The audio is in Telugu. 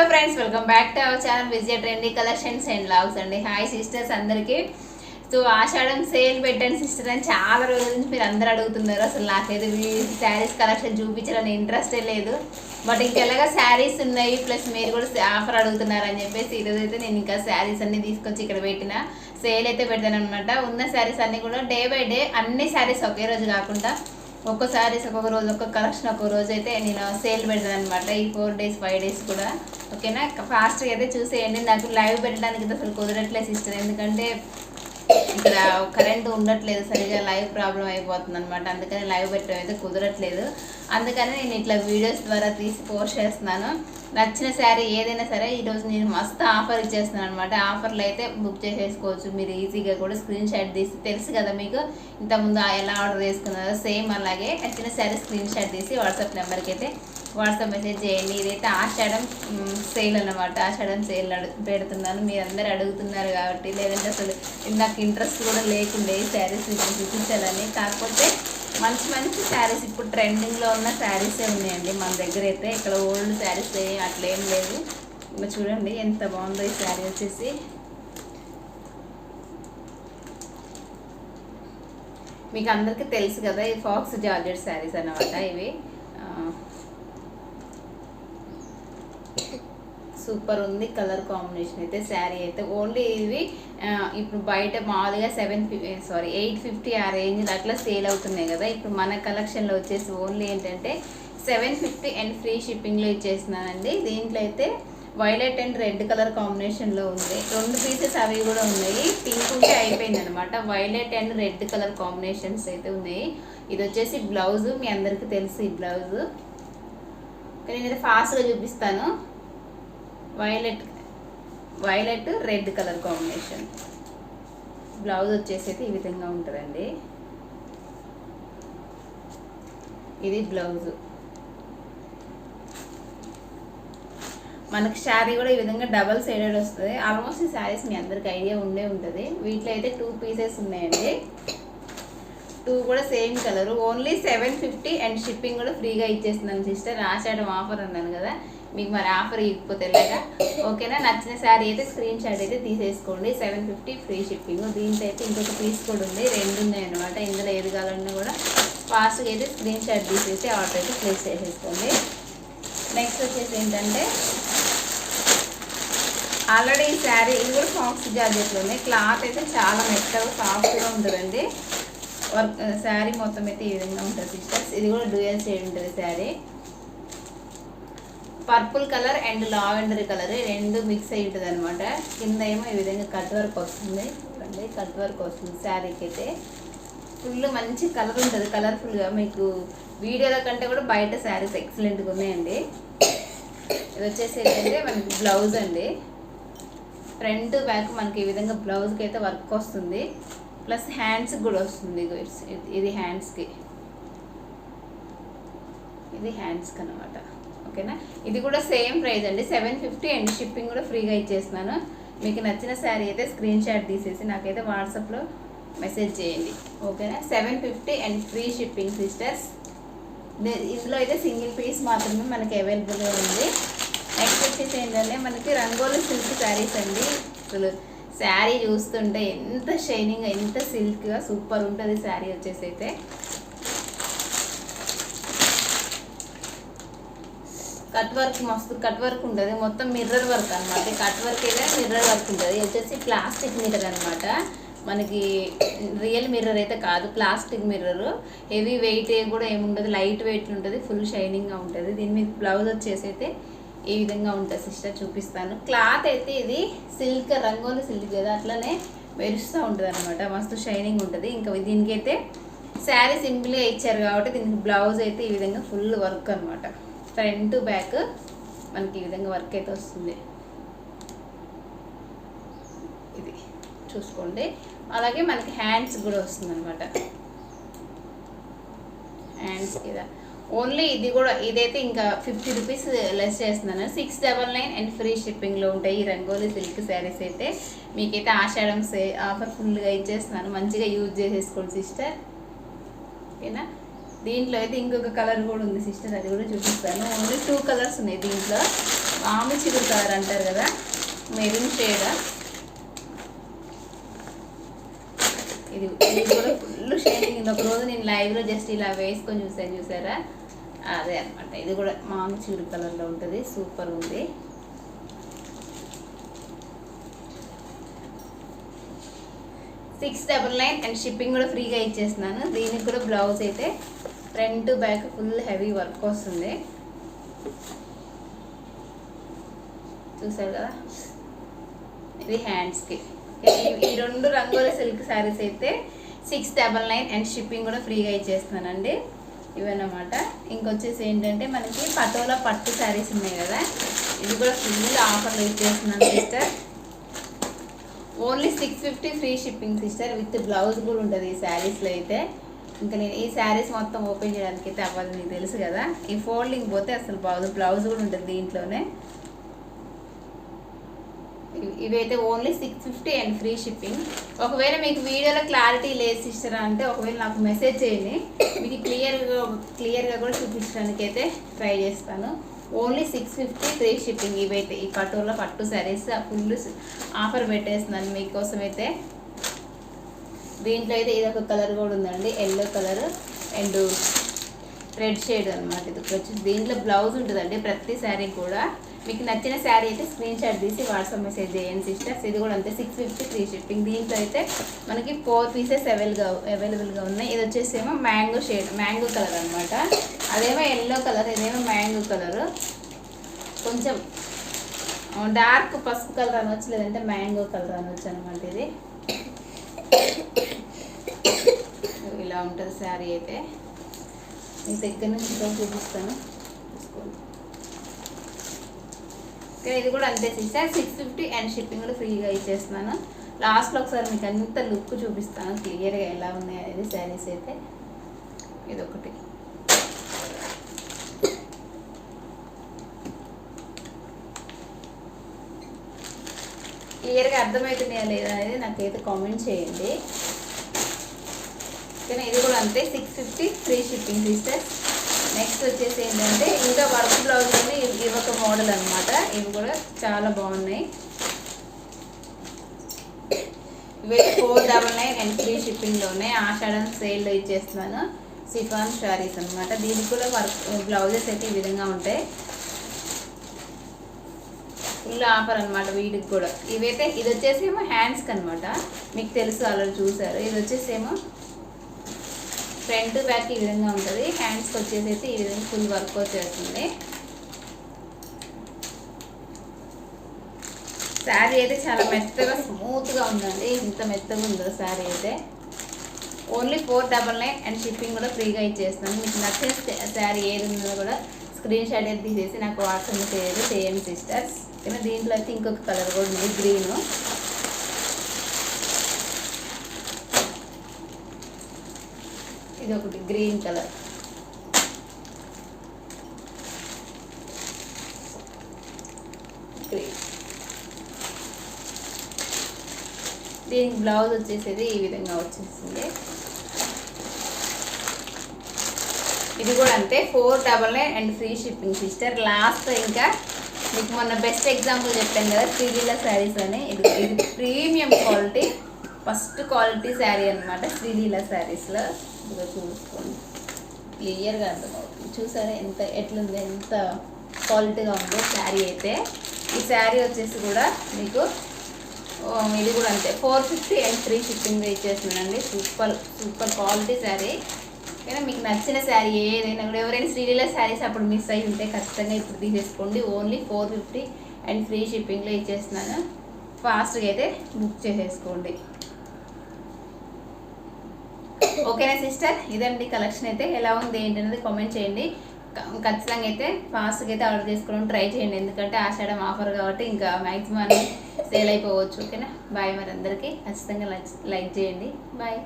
Hello friends welcome back to our channel Vijaya trendy collections and logs అండి. హాయ్ సిస్టర్స్ అందరికీ. సో ఆషాఢం సేల్ పెట్టండి సిస్టర్ అని చాలా రోజుల నుంచి మీరు అందరు అడుగుతున్నారు. అసలు నాకైతే శారీస్ కలెక్షన్ చూపించాలని ఇంట్రెస్టే లేదు. బట్ ఇంకెలాగా శారీస్ ఉన్నాయి ప్లస్ మీరు కూడా ఆఫర్ అడుగుతున్నారు అని చెప్పేసి ఈరోజు అయితే నేను ఇంకా శారీస్ అన్ని తీసుకొచ్చి ఇక్కడ పెట్టిన. సేల్ అయితే పెడతాను అనమాట ఉన్న శారీస్ అన్నీ కూడా డే బై డే అన్ని శారీస్ ఒకే రోజు కాకుండా ఒక్క శారీస్ ఒక్కొక్క రోజు ఒక్కొక్క కలెక్షన్ ఒక్కొక్క రోజు అయితే నేను సేల్ పెడతాను అనమాట ఈ ఫోర్ డేస్ ఫైవ్ డేస్ కూడా. ఓకేనా ఫాస్ట్గా అయితే చూసేయండి. నాకు లైవ్ పెట్టడానికి అయితే అసలు కుదరట్లేదు సిస్టర్ ఎందుకంటే ఇక్కడ కరెంట్ ఉండట్లేదు సరిగా లైవ్ ప్రాబ్లం అయిపోతుంది అనమాట అందుకని లైవ్ పెట్టడం అయితే కుదరట్లేదు. అందుకని నేను ఇట్లా వీడియోస్ ద్వారా తీసి పోస్ట్ చేస్తున్నాను. నచ్చిన శారీ ఏదైనా సరే ఈరోజు నేను మస్తు ఆఫర్ ఇచ్చేస్తున్నాను అనమాట ఆఫర్లు అయితే బుక్ చేసేసుకోవచ్చు. మీరు ఈజీగా కూడా స్క్రీన్ షాట్ తీసి తెలుసు కదా మీకు ఇంతకుముందు ఎలా ఆర్డర్ చేసుకున్నారో సేమ్ అలాగే నచ్చిన శారీ స్క్రీన్ షాట్ తీసి వాట్సాప్ నెంబర్కి అయితే వాట్సాప్ మెసేజ్ చేయండి. ఇదైతే ఆషాఢం సేల్ అనమాట ఆషాఢం సేల్ పెడుతున్నాను. మీరు అందరు అడుగుతున్నారు కాబట్టి లేదంటే అసలు నాకు ఇంట్రెస్ట్ కూడా లేకుండే ఈ శారీస్ మీకు చూపించాలని. కాకపోతే మంచి మంచి శారీస్ ఇప్పుడు ట్రెండింగ్లో ఉన్న శారీసే ఉన్నాయండి మన దగ్గర అయితే. ఇక్కడ ఓల్డ్ శారీస్ అట్లా ఏం లేదు ఇంకా చూడండి ఎంత బాగుందో ఈ శారీ వచ్చేసి. మీకు అందరికీ తెలుసు కదా ఈ ఫాక్స్ జార్జెట్ శారీస్ అన్నమాట ఇవి. సూపర్ ఉంది కలర్ కాంబినేషన్ అయితే శారీ అయితే. ఓన్లీ ఇవి ఇప్పుడు బయట మామూలుగా సెవెన్ సారీ ఎయిట్ ఫిఫ్టీ ఆ రేంజ్ అట్లా సేల్ అవుతున్నాయి కదా. ఇప్పుడు మన కలెక్షన్లో వచ్చేసి ఓన్లీ ఏంటంటే సెవెన్ ఫిఫ్టీ అండ్ ఫ్రీ షిప్పింగ్లో ఇచ్చేస్తున్నానండి. దీంట్లో అయితే వైలెట్ అండ్ రెడ్ కలర్ కాంబినేషన్లో ఉంది. రెండు పీసెస్ అవి కూడా ఉన్నాయి. పింక్ ఉంటే అయిపోయింది అనమాట violet and red colour combinations అయితే ఉన్నాయి. ఇది వచ్చేసి బ్లౌజ్ మీ అందరికీ తెలుసు ఈ బ్లౌజ్. నేను నేను ఫాస్ట్గా చూపిస్తాను. Violet violet red colour combination blouse వచ్చేసి అయితే ఈ విధంగా ఉంటుందండి. ఇది బ్లౌజ్ మనకి శారీ కూడా ఈ విధంగా డబల్ సైడెడ్ వస్తుంది. ఆల్మోస్ట్ ఈ శారీస్ మీ అందరికి ఐడియా ఉండే ఉంటుంది. వీటిలో అయితే టూ పీసెస్ ఉన్నాయండి. టూ కూడా same colour. Only seven fifty and shipping కూడా ఫ్రీగా ఇచ్చేస్తున్నాను సిస్టర్. ఆషాఢం ఆఫర్ అన్నాను కదా. మీకు మరి ఆఫర్ ఇవ్వకపోతే లేక ఓకేనా? నచ్చిన శారీ అయితే స్క్రీన్ షాట్ అయితే తీసేసుకోండి. Seven fifty free shipping. దీంట్లో అయితే ఇంకొక పీస్ కూడా ఉంది. రెండు ఉన్నాయి అనమాట ఇందులో ఏది కావాలన్నా కూడా ఫాస్ట్గా అయితే స్క్రీన్ షాట్ తీసేసి ఆర్డర్ అయితే ప్లేస్ చేసేసుకోండి. నెక్స్ట్ వచ్చేసి ఏంటంటే ఆల్రెడీ ఈ శారీ ఇది కూడా ఫాక్స్ జార్జెట్లు ఉన్నాయి క్లాత్ అయితే చాలా మెత్తగా సాఫ్ట్గా ఉంటుందండి. వర్క్ శారీ uh, మొత్తం అయితే ఈ విధంగా ఉంటుంది సిస్టర్స్ ఇది కూడా డ్యూయల్ షేడ్ ఉంటుంది sari purple colour and lavender colour రెండు మిక్స్ అయి ఉంటుంది అనమాట కింద ఏమో ఈ విధంగా కట్ వర్క్ వస్తుంది. చూడండి కట్ వర్క్ వస్తుంది శారీకి అయితే. ఫుల్ మంచి కలర్ ఉంటుంది కలర్ఫుల్గా మీకు వీడియోల కంటే కూడా బయట శారీస్ ఎక్సలెంట్గా ఉన్నాయండి. ఇది వచ్చేసి ఏంటంటే మనకి బ్లౌజ్ అండి. ఫ్రంట్ బ్యాక్ మనకి ఈ విధంగా బ్లౌజ్కి అయితే వర్క్ వస్తుంది. ప్లస్ హ్యాండ్స్కి కూడా వస్తుంది ఇగో ఇట్స్- ఇది- హ్యాండ్స్కి. ఇది హ్యాండ్స్కి అనమాట ఓకేనా? ఇది కూడా సేమ్ ప్రైస్ అండి. సెవెన్ ఫిఫ్టీ అండ్ షిప్పింగ్ కూడా ఫ్రీగా ఇచ్చేస్తున్నాను. మీకు నచ్చిన శారీ అయితే స్క్రీన్ షాట్ తీసేసి నాకైతే వాట్సాప్లో మెసేజ్ చేయండి. ఓకేనా? Seven fifty and free shipping sisters. ఇందులో అయితే సింగిల్ పీస్ మాత్రమే మనకి అవైలబుల్గా ఉంది. నెక్స్ట్ వచ్చేసి ఏంటంటే మనకి రంగోలీ సిల్క్ శారీస్ అండి. అసలు శారీ చూస్తుంటే ఎంత షైనింగ్ ఎంత సిల్క్గా సూపర్ ఉంటుంది శారీ వచ్చేసి అయితే. కట్ వర్క్ మస్తు కట్ వర్క్ ఉంటుంది. మొత్తం మిర్రర్ వర్క్ అనమాట కట్ వర్క్ అయితే మిర్రర్ వర్క్ ఉంటుంది. వచ్చేసి ప్లాస్టిక్ మిర్రర్ అనమాట మనకి రియల్ మిర్రర్ అయితే కాదు ప్లాస్టిక్ మిర్రర్. హెవీ వెయిట్ కూడా ఏముండదు. లైట్ వెయిట్ ఉంటుంది. ఫుల్ షైనింగ్గా ఉంటుంది. దీని మీద బ్లౌజ్ వచ్చేసి అయితే ఈ విధంగా ఉంటుంది సిస్టర్ చూపిస్తాను. క్లాత్ అయితే ఇది సిల్క్ రంగోలి సిల్క్ కదా అట్లనే మెరుస్తూ ఉంటుంది అనమాట మస్తు షైనింగ్ ఉంటుంది. ఇంకా దీనికైతే శారీ సింపుల్గా ఇచ్చారు కాబట్టి దీనికి బ్లౌజ్ అయితే ఈ విధంగా ఫుల్ వర్క్ అనమాట ఫ్రంట్ బ్యాక్ మనకి ఈ విధంగా వర్క్ అయితే వస్తుంది. ఇది చూసుకోండి. అలాగే మనకి హ్యాండ్స్ కూడా వస్తుంది అనమాట హ్యాండ్స్ ఇదా ఓన్లీ ఇది కూడా ఇదైతే ఇంకా ఫిఫ్టీ రూపీస్ లెస్ చేస్తున్నాను. Six double nine and free షిప్పింగ్లో ఉంటాయి ఈ రంగోలీ సిల్క్ శారీస్ అయితే. మీకైతే ఆషాఢంస్ ఆఫర్ ఫుల్గా ఇచ్చేస్తున్నాను. మంచిగా యూజ్ చేసేసుకోండి సిస్టర్. ఓకేనా? దీంట్లో అయితే ఇంకొక కలర్ కూడా ఉంది సిస్టర్ అది కూడా చూపిస్తాను. ఓన్లీ టూ కలర్స్ ఉన్నాయి దీంట్లో. ఆమె చిగురు కలర్ అంటారు కదా మెరూన్ షేడ్. ఇది ఇది కూడా ఫుల్ షేడింగ్. ఒక రోజు నేను లైవ్లో జస్ట్ ఇలా వేసుకొని చూసాను చూసారా? అదే అనమాట ఇది కూడా మామూలు చిగురు కలర్లో ఉంటుంది. సూపర్ ఉంది. Six double nine and shipping కూడా ఫ్రీగా ఇచ్చేస్తున్నాను. దీనికి కూడా బ్లౌజ్ అయితే front back full heavy work వస్తుంది. చూసారు కదా? ఇది హ్యాండ్స్కి ఈ రెండు రంగుల సిల్క్ శారీస్ అయితే six double nine and shipping కూడా ఫ్రీగా ఇచ్చేస్తున్నానండి. ఇవన్నమాట. ఇంకొచ్చేసి ఏంటంటే మనకి పటోలా పట్టు శారీస్ ఉన్నాయి కదా. ఇది కూడా ఫుల్ ఆఫర్లు ఇచ్చేస్తున్నాను sister only six fifty free shipping sister with blouse కూడా ఉంటుంది ఈ శారీస్లో అయితే. ఇంకా నేను ఈ శారీస్ మొత్తం ఓపెన్ చేయడానికి అయితే అవ్వదు మీకు తెలుసు కదా. ఈ ఫోల్డింగ్ పోతే అసలు బాగుంది. బ్లౌజ్ కూడా ఉంటుంది దీంట్లోనే. ఇవైతే only six fifty and free shipping ఒకవేళ మీకు వీడియోలో క్లారిటీ లేదు సిస్టర్ అంటే ఒకవేళ నాకు మెసేజ్ చేయండి. మీకు క్లియర్గా క్లియర్గా కూడా చూపించడానికి అయితే ట్రై చేస్తాను. Only six fifty free shipping ఇవైతే. ఈ పట్టులో పట్టు శారీస్ ఫుల్ ఆఫర్ పెట్టేస్తున్నాను మీకోసం అయితే దీంట్లో అయితే ఇది ఒక కలర్ కూడా ఉందండి. Yellow colour and red shade అనమాట ఇది. వచ్చి దీంట్లో బ్లౌజ్ ఉంటుందండి. ప్రతి శారీ కూడా మీకు నచ్చిన శారీ అయితే స్క్రీన్ షాట్ తీసి వాట్సాప్ మెసేజ్ చేయండి సిస్టర్స్ ఇది కూడా అంతే సిక్స్ ఫిఫ్టీ ఫ్రీ షిప్పింగ్ దీంట్లో అయితే మనకి ఫోర్ పీసెస్ అవైలబుల్గా అవైలబుల్గా ఉన్నాయి. ఇది వచ్చేసి ఏమో మ్యాంగో షేడ్ మ్యాంగో కలర్ అనమాట అదేమో ఎల్లో కలర్ ఇదేమో మ్యాంగో కలర్ కొంచెం డార్క్ పసుపు కలర్ అనవచ్చు లేదంటే మ్యాంగో కలర్ అనవచ్చు అనమాట ఇది. ఇలా ఉంటుంది శారీ అయితే. మీ దగ్గర నుంచి చూపిస్తాను. చూసుకోండి. ఓకే ఇది కూడా అంతే sister six fifty and shipping కూడా ఫ్రీగా ఇచ్చేస్తున్నాను. లాస్ట్లో ఒకసారి మీకు అంత లుక్ చూపిస్తాను క్లియర్గా ఎలా ఉన్నాయి అనేది శారీస్ అయితే. ఇది ఒకటి క్లియర్గా అర్థమవుతున్నాయా లేదా అనేది నాకైతే కామెంట్ చేయండి. ఓకేనా ఇది కూడా అంతే. Six fifty free shipping sister next వచ్చేసి ఏంటంటే ఇంకా వర్క్ బ్లౌజ్లోనే ఇవి ఒక మోడల్ అనమాట ఇవి కూడా చాలా బాగున్నాయి. ఇవి four double nine and free షిప్పింగ్లోనే Ashadham సేల్లో ఇచ్చేస్తున్నాను. సిఫాన్ శారీస్ అనమాట దీనికి కూడా వర్క్ బ్లౌజెస్ అయితే ఈ విధంగా ఉంటాయి. ఫుల్ ఆఫర్ అనమాట వీటికి కూడా. ఇవైతే ఇది వచ్చేసి ఏమో హ్యాండ్స్కి అనమాట మీకు తెలుసు అలా చూసారు. ఇది వచ్చేసి ఏమో ఫ్రంట్ బ్యాక్ ఈ విధంగా ఉంటుంది. హ్యాండ్స్కి వచ్చేసి అయితే ఈ విధంగా ఫుల్ వర్క్ వచ్చేస్తుంది. శారీ అయితే చాలా మెత్తగా స్మూత్గా ఉందండి. ఇంత మెత్తగా ఉందో శారీ అయితే. Only four double nine and shipping కూడా ఫ్రీగా ఇచ్చేస్తాను మీకు నచ్చిన శారీ ఏది ఉందో కూడా స్క్రీన్ షాట్ అయితే తీసేసి నాకు వాట్సాప్ చేయండి చేయండి సిస్టర్స్ దీంట్లో అయితే ఇంకొక కలర్ కూడా ఉంది గ్రీను ఇది ఒకటి గ్రీన్ కలర్. గ్రీన్. దీనికి బ్లౌజ్ వచ్చేసేది ఈ విధంగా వచ్చేసింది. ఇది కూడా అంతే four double nine and free shipping sister. Last ఇంకా మీకు మొన్న బెస్ట్ ఎగ్జాంపుల్ చెప్పాను కదా శ్రీలీల శారీస్ అని. ఇది ఇది premium quality first quality sari అనమాట శ్రీలీల శారీస్లో. ఇదిగో చూసుకోండి క్లియర్గా అర్థమవుతుంది. చూసారా ఎంత ఎట్లుంది ఎంత క్వాలిటీగా ఉందో శారీ అయితే. ఈ శారీ వచ్చేసి కూడా మీకు ఇది కూడా అంతే. Four fifty and free shipping ఇచ్చేస్తున్నానండి. Super super quality sari. కానీ మీకు నచ్చిన శారీ ఏదైనా కూడా ఎవరైనా శ్రీలీల శారీస్ అప్పుడు మిస్ అయి ఉంటే ఖచ్చితంగా ఇప్పుడు తీసేసుకోండి. Only four fifty and free షిప్పింగ్లో ఇచ్చేస్తున్నాను. ఫాస్ట్గా అయితే బుక్ చేసేసుకోండి. ఓకేనా సిస్టర్ ఇదండి కలెక్షన్ అయితే ఎలా ఉంది ఏంటనేది కామెంట్ చేయండి. ఖచ్చితంగా అయితే ఫాస్ట్గా అయితే ఆర్డర్ చేసుకోవడం ట్రై చేయండి. ఎందుకంటే ఆషాఢం ఆఫర్ కాబట్టి ఇంకా మ్యాక్సిమం సేల్ అయిపోవచ్చు. ఓకేనా? బాయ్ మరి అందరికీ. ఖచ్చితంగా లైక్ లైక్ చేయండి. బాయ్